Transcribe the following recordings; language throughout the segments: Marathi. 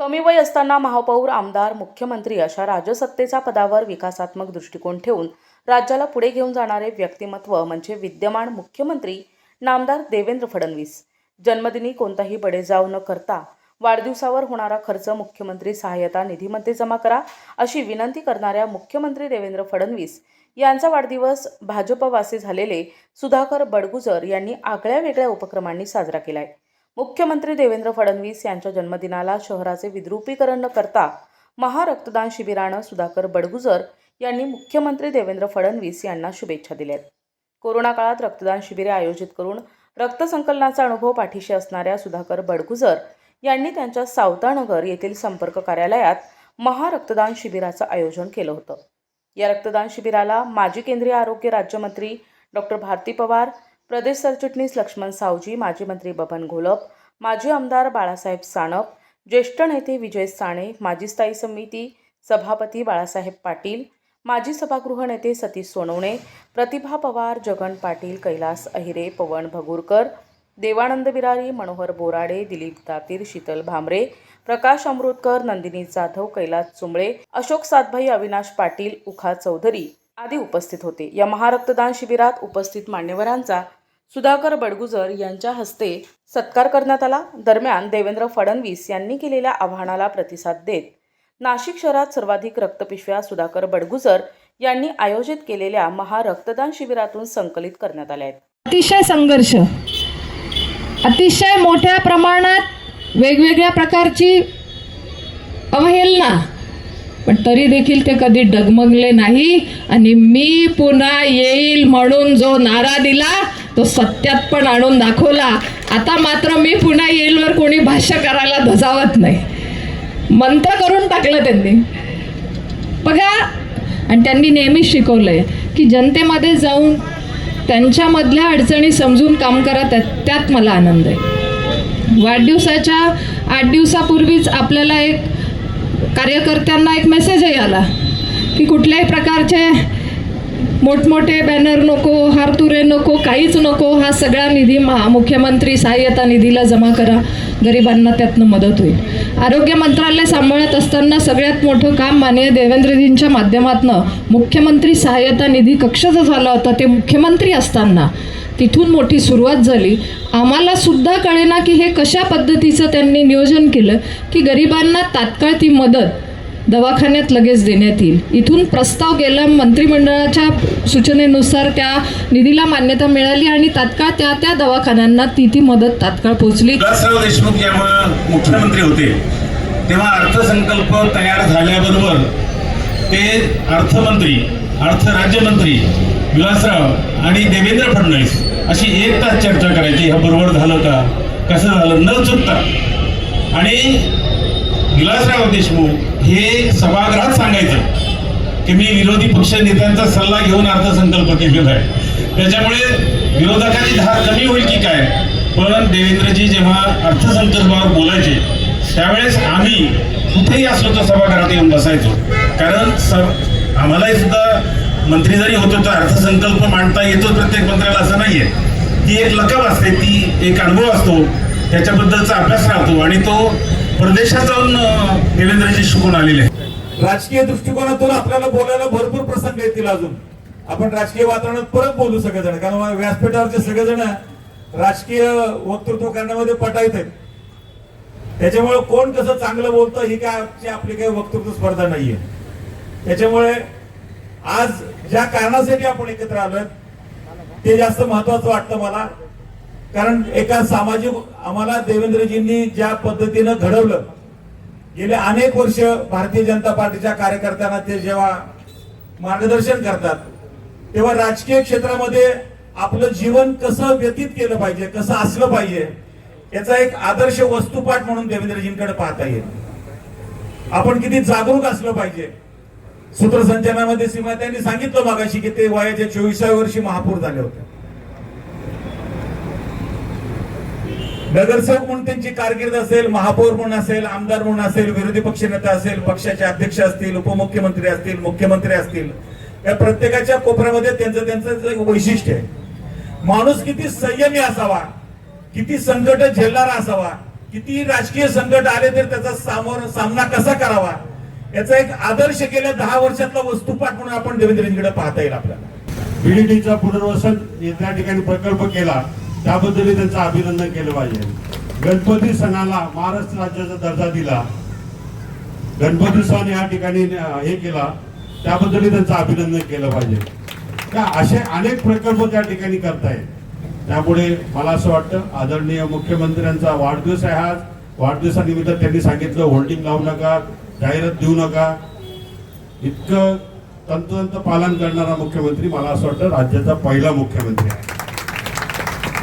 कमी वय असताना महापौर आमदार मुख्यमंत्री अशा राजसत्तेच्या पदावर विकासात्मक दृष्टिकोन ठेवून राज्याला पुढे घेऊन जाणारे व्यक्तिमत्व म्हणजे विद्यमान मुख्यमंत्री नामदार देवेंद्र फडणवीस. जन्मदिनी कोणताही बडेजाव न करता वाढदिवसावर होणारा खर्च मुख्यमंत्री सहाय्यता निधीमध्ये जमा करा अशी विनंती करणाऱ्या मुख्यमंत्री देवेंद्र फडणवीस यांचा वाढदिवस भाजपवासी झालेले सुधाकर बडगुजर यांनी आगळ्या वेगळ्या उपक्रमांनी साजरा केला आहे मुख्यमंत्री देवेंद्र फडणवीस यांच्या जन्मदिनाला शहराचे विद्रुपीकरण न करता महारक्तदान शिबिरानं सुधाकर बडगुजर यांनी मुख्यमंत्री देवेंद्र फडणवीस यांना शुभेच्छा दिल्यात. कोरोना काळात रक्तदान शिबिरे आयोजित करून रक्तसंकलनाचा अनुभव पाठीशी असणाऱ्या सुधाकर बडगुजर यांनी त्यांच्या सावतानगर येथील संपर्क कार्यालयात महारक्तदान शिबिराचं आयोजन केलं होतं. या रक्तदान शिबिराला माजी केंद्रीय आरोग्य राज्यमंत्री डॉक्टर भारती पवार प्रदेश सरचिटणीस लक्ष्मण सावजी माजी मंत्री बबन घोलप माजी आमदार बाळासाहेब सानप ज्येष्ठ नेते विजय साणे माजी स्थायी समिती सभापती बाळासाहेब पाटील माजी सभागृह नेते सतीश सोनवणे प्रतिभा पवार जगन पाटील कैलास अहिरे पवन भगुरकर देवानंद बिरारी मनोहर बोराडे दिलीप दातीर शीतल भामरे प्रकाश अमृतकर नंदिनी जाधव कैलास चुंबळे अशोक सातभाई अविनाश पाटील उखा चौधरी आदी उपस्थित होते. या महारक्तदान शिबिरात उपस्थित मान्यवरांचा सुधाकर बडगुजर यांच्या हस्ते सत्कार करण्यात आला. दरम्यान देवेंद्र फडणवीस यांनी केलेल्या आव्हानाला प्रतिसाद देत नाशिक शहरात सर्वाधिक रक्तपिशव्या सुधाकर बडगुजर यांनी आयोजित केलेल्या महारक्तदान शिबिरातून संकलित करण्यात आल्या आहेत. अतिशय संघर्ष अतिशय मोठ्या प्रमाणात वेगवेगळ्या प्रकारची अवहेलना पण तरी देखील ते कधी डगमगले नाही आणि मी पुन्हा येईल म्हणून जो नारा दिला तो सत्यात पण आणून दाखवला. आता मात्र मी पुन्हा येईलवर कोणी भाष्य करायला धजावत नाही. मंत्र करून टाकलं त्यांनी. बघा आणि त्यांनी नेहमीच शिकवलंय की जनतेमध्ये जाऊन त्यांच्यामधल्या अडचणी समजून काम करा त्यात त्यात मला आनंद आहे. वाढदिवसाच्या आठ दिवसापूर्वीच आपल्याला एक कार्यकर्त्यांना एक मेसेजही आला की कुठल्याही प्रकारचे मोठमोठे बॅनर नको हारतुरे नको काहीच नको हा सगळा निधी महा मुख्यमंत्री सहाय्यता निधीला जमा करा. गरिबांना त्यातनं मदत होईल. आरोग्य मंत्रालय सांभाळत असताना सगळ्यात मोठं काम माननीय देवेंद्रजींच्या माध्यमातनं मुख्यमंत्री सहाय्यता निधी कक्ष जो झाला होता. ते मुख्यमंत्री असताना तिथून मोठी सुरुवात झाली. आम्हाला सुद्धा कळेना की हे कशा पद्धतीचं त्यांनी नियोजन केलं की गरिबांना तात्काळ ती मदत दवाखान्यात लगेच देण्यात येईल. इथून प्रस्ताव गेला मंत्रिमंडळाच्या सूचनेनुसार त्या निधीला मान्यता मिळाली आणि तात्काळ त्या त्या दवाखान्यांना ती ती मदत तात्काळ पोहोचली. देशमुख जेव्हा मुख्यमंत्री होते तेव्हा अर्थसंकल्प तयार झाल्याबरोबर ते अर्थमंत्री अर्थ राज्यमंत्री विलासराव आणि देवेंद्र फडणवीस अशी एक तास चर्चा करायची. ह्या बरोबर झालं का? कसं झालं? न चुकता. आणि विलासराव देशमुख हे सभागृहात सांगायचं की मी विरोधी पक्ष नेत्यांचा सल्ला घेऊन अर्थसंकल्प केलेला आहे. त्याच्यामुळे विरोधकाची धार कमी होईल की काय? पण देवेंद्रजी जेव्हा अर्थसंकल्पावर बोलायचे त्यावेळेस आम्ही कुठेही असलो तर सभागृहात येऊन बसायचो. कारण सर आम्हालाही सुद्धा मंत्री जरी होतो तर अर्थसंकल्प मांडता येतो प्रत्येक मंत्र्याला असं नाही आहे ती एक लकब असते ती एक अनुभव असतो. त्याच्याबद्दलचा अभ्यास राहतो आणि तो परदेशात जाऊन अं, देवेंद्रजी शिकून आलेले आहेत. राजकीय दृष्टिकोनातून आपल्याला बोलायला भरपूर प्रसंग येतील अजून. आपण राजकीय वातावरणात परत बोलू सगळेजण कारण व्यासपीठावरचे सगळेजण राजकीय वक्तृत्व करण्यामध्ये पटायत आहेत. त्याच्यामुळे कोण कसं चांगलं बोलतं ही काय आजची आपली काही वक्तृत्व स्पर्धा नाहीये. त्याच्यामुळे आज ज्या कारणासाठी आपण एकत्र आलोय ते जास्त महत्वाचं वाटतं मला. कारण एका सामाजिक आम्हाला देवेंद्रजींनी ज्या पद्धतीनं घडवलं गेले अनेक वर्ष भारतीय जनता पार्टीच्या कार्यकर्त्यांना ते जेव्हा मार्गदर्शन करतात तेव्हा राजकीय क्षेत्रामध्ये आपलं जीवन कसं व्यतीत केलं पाहिजे कसं असलं पाहिजे याचा एक आदर्श वस्तुपाठ म्हणून देवेंद्रजींकडे पाहता येईल. आपण किती जागरूक असलं पाहिजे. सूत्रसंचलनामध्ये सीमा त्यांनी सांगितलं मागाशी की ते वयाच्या चोवीसाव्या वर्षी महापौर झाले होते. नगरसेवक म्हणून त्यांची कारकीर्द असेल महापौर म्हणून असेल आमदार म्हणून असेल विरोधी पक्षनेता असेल पक्षाचे अध्यक्ष असतील उपमुख्यमंत्री असतील मुख्यमंत्री असतील या प्रत्येकाच्या कोपऱ्यामध्ये त्यांचं त्यांचं एक वैशिष्ट्य आहे. माणूस किती संयमी असावा किती संकट झेलणारा असावा किती राजकीय संकट आले तर त्याचा सामोर सामना कसा करावा याचा एक आदर्श गेल्या दहा वर्षातला वस्तुपाठ म्हणून आपण देवेंद्रजींकडे पाहता येईल आपल्याला. बीडीटीचा पुनर्वसन त्या ठिकाणी प्रकल्प केला. त्याबद्दलही त्यांचं अभिनंदन केलं पाहिजे. गणपती सणाला महाराष्ट्र राज्याचा दर्जा दिला. गणपती सण या ठिकाणी हे केला. त्याबद्दलही त्यांचं अभिनंदन केलं पाहिजे. त्या असे अनेक प्रकल्प त्या ठिकाणी करतायत. त्यामुळे मला असं वाटतं आदरणीय मुख्यमंत्र्यांचा वाढदिवस आहे आज. वाढदिवसानिमित्त त्यांनी सांगितलं होल्डिंग लावू नका जाहिरात देऊ नका. इतकं तंतोतंत पालन करणारा मुख्यमंत्री मला असं वाटतं राज्याचा पहिला मुख्यमंत्री आहे.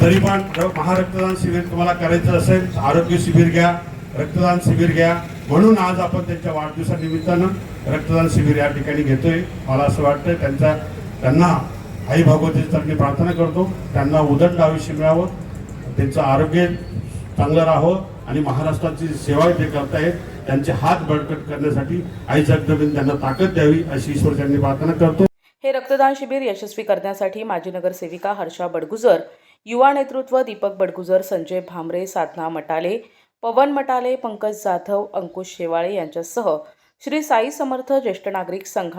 तरी पण जर महारक्तदान शिबिर तुम्हाला करायचं असेल आरोग्य शिबिर घ्या रक्तदान शिबिर घ्या. म्हणून आज आपण त्यांच्या वाढदिवसानिमित्तानं रक्तदान शिबिर या ठिकाणी घेतोय. मला असं वाटतं त्यांचा त्यांना आई भगवती चरणी प्रार्थना करतो. त्यांना उदंड आयुष्य मिळावं. त्यांचं आरोग्य चांगलं राहावं आणि महाराष्ट्राची सेवा जे करतायत त्यांचे हात बळकट करण्यासाठी आई जगदबीन त्यांना ताकद द्यावी अशी ईश्वर त्यांनी प्रार्थना करतो. हे रक्तदान शिबिर यशस्वी करण्यासाठी माजी नगरसेविका हर्षा बडगुजर युवा नेतृत्व दीपक बडगुजर संजय भामरे साधना मटाले पवन मटाले पंकज जाधव अंकुश शेवाळे यांच्यासह श्री साई समर्थ ज्येष्ठ नागरिक संघ